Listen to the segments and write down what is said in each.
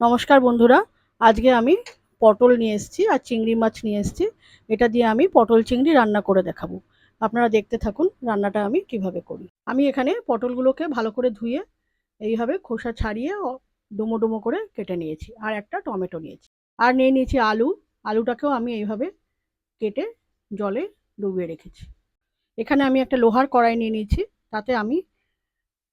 নমস্কার বন্ধুরা, আজকে আমি পটল নিয়ে এসেছি আর চিংড়ি মাছ নিয়ে এসেছি। এটা দিয়ে আমি পটল চিংড়ি রান্না করে দেখাবো। আপনারা দেখতে থাকুন রান্নাটা আমি কীভাবে করি। আমি এখানে পটলগুলোকে ভালো করে ধুয়ে এইভাবে খোসা ছাড়িয়ে ডুমো ডুমো করে কেটে নিয়েছি আর একটা টমেটো নিয়েছি। আর নিয়ে নিয়েছি আলু। আলুটাকেও আমি এইভাবে কেটে জলে ডুবিয়ে রেখেছি। এখানে আমি একটা লোহার কড়াই নিয়ে নিয়েছি। তাতে আমি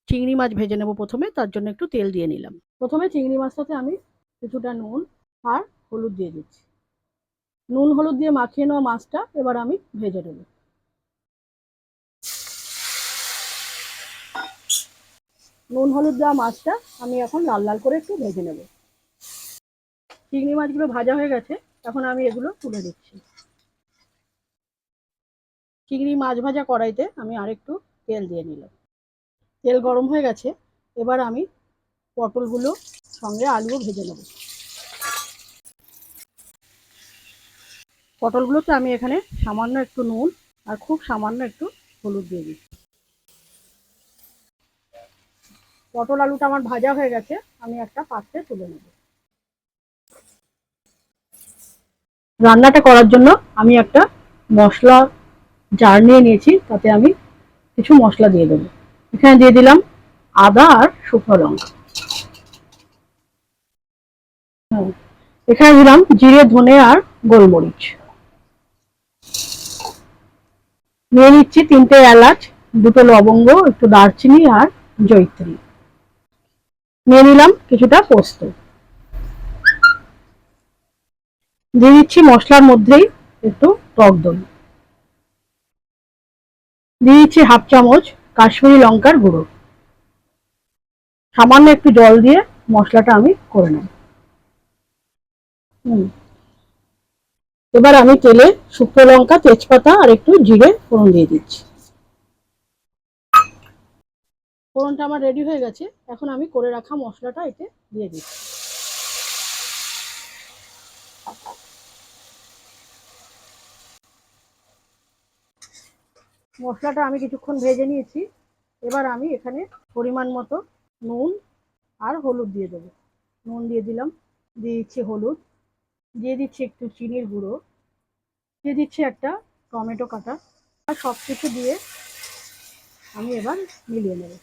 চিংড়ি মাছ ভেজে নেব প্রথমে, তার জন্য একটু তেল দিয়ে নিলাম। প্রথমে চিংড়ি মাছটাতে আমি কিছুটা নুন আর হলুদ দিয়ে দিচ্ছি। নুন হলুদ দিয়ে মাখিয়ে নেওয়া মাছটা এবার আমি ভেজে নেব। নুন হলুদ দেওয়া মাছটা আমি এখন লাল লাল করে একটু ভেজে নেব। চিংড়ি মাছগুলো ভাজা হয়ে গেছে, এখন আমি এগুলো তুলে দিচ্ছি চিংড়ি মাছ ভাজা কড়াইতে আমি আরেকটু তেল দিয়ে নিলাম। তেল গরম হয়ে গেছে, এবার আমি পটলগুলো সঙ্গে আলুও ভেজে নেব। পটলগুলোতে আমি এখানে সামান্য একটু নুন আর খুব সামান্য একটু হলুদ দিয়ে দিই পটল আলুটা আমার ভাজা হয়ে গেছে, আমি একটা পাত্রে তুলে নেব। রান্নাটা করার জন্য আমি একটা মশলা জার নিয়ে নিয়েছি, তাতে আমি কিছু মশলা দিয়ে দেবো। এখানে দিয়ে দিলাম আদা আর শুকনো লঙ্কা। এখানে দিলাম জিরে, ধনে আর গোলমরিচ। নিয়ে নিচ্ছি তিনটে এলাচ, দুটো লবঙ্গ, একটু দারচিনি আর জৈত্রী নিয়ে নিলাম কিছুটা পোস্ত। দিয়ে দিচ্ছি মশলার মধ্যেই একটু টক দই। দিয়ে দিচ্ছি হাফ চামচ কাশ্মীরি লঙ্কার গুঁড়ো। সামান্য একটু জল দিয়ে মশলাটা আমি করে নেব। এবার আমি তেলে শুকনো লঙ্কা, তেজপাতা আর একটু জিরে ফোড়ন দিয়ে দিচ্ছি। ফোড়নটা আমার রেডি হয়ে গেছে। এখন আমি করে রাখা মশলাটা এতে দিয়ে দিচ্ছি। মশলাটা আমি কিছুক্ষণ ভেজে নিয়েছি। এবার আমি এখানে পরিমাণ মতো নুন আর হলুদ দিয়ে দেবো। নুন দিয়ে দিলাম। দিয়ে দিচ্ছি হলুদ। দিয়ে দিচ্ছি একটু চিনির গুঁড়ো, দিয়ে দিচ্ছি একটা টমেটো কাটা, আর সব কিছু দিয়ে আমি এবার মিলিয়ে নেব।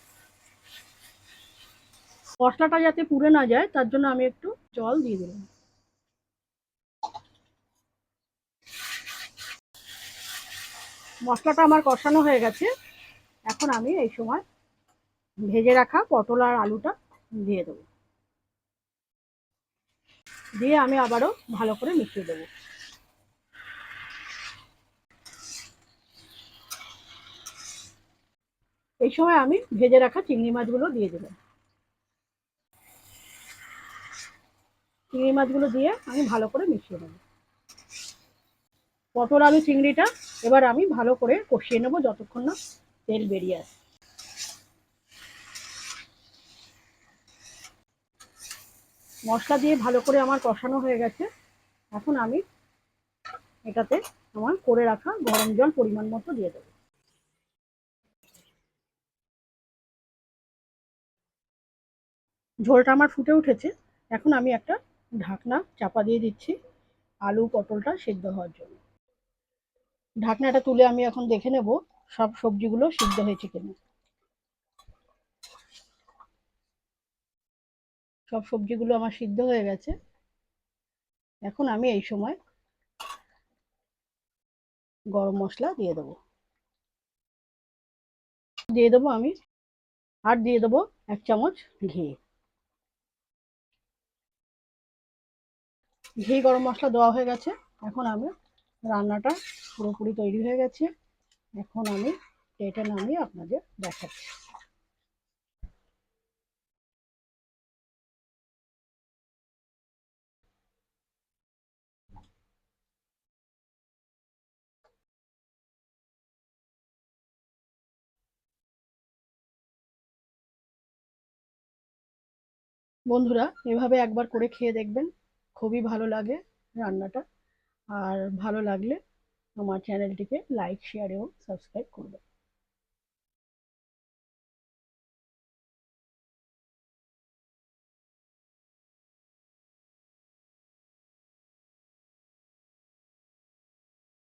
মশলাটা যাতে পুড়ে না যায়, তার জন্য আমি একটু জল দিয়ে দিলাম। মশলাটা আমার কষানো হয়ে গেছে। এখন আমি এই সময় ভেজে রাখা পটল আর আলুটা দিয়ে দেবো। দিয়ে আমি আবারও ভালো করে মিশিয়ে দেবো। এই সময় আমি ভেজে রাখা চিংড়ি মাছগুলো দিয়ে দিলাম চিংড়ি মাছগুলো দিয়ে আমি ভালো করে মিশিয়ে দেবো। পটল, আলু, চিংড়িটা এবার আমি ভালো করে কষিয়ে নেব যতক্ষণ না তেল বেরিয়ে আসে মশলা দিয়ে ভালো করে আমার কষানো হয়ে গেছে। এখন আমি এটাতে আমার করে রাখা গরম জল পরিমাণ মতো দিয়ে দেবো। ঝোলটা আমার ফুটে উঠেছে। এখন আমি একটা ঢাকনা চাপা দিয়ে দিচ্ছি। আলু পটলটা সেদ্ধ হওয়ার জন্য। ঢাকনাটা তুলে আমি এখন দেখে নেব সব সবজিগুলো সিদ্ধ হয়েছে কিনা। সব সবজিগুলো আমার সিদ্ধ হয়ে গেছে। এখন আমি এই সময় গরম মশলা দিয়ে দেবো। দিয়ে দেবো আমি, আর দিয়ে দেবো এক চামচ ঘি। ঘি গরম মশলা দেওয়া হয়ে গেছে। এখন আমি রান্নাটা পুরোপুরি তৈরি হয়ে গেছে। এখন আমি এটা নামিয়ে আপনাদের দেখাচ্ছি। বন্ধুরা, এভাবে একবার করে খেয়ে দেখবেন। খুবই ভালো লাগে রান্নাটা। আর ভালো লাগলে আমার চ্যানেলটিকে লাইক, শেয়ার এবং সাবস্ক্রাইব করবেন।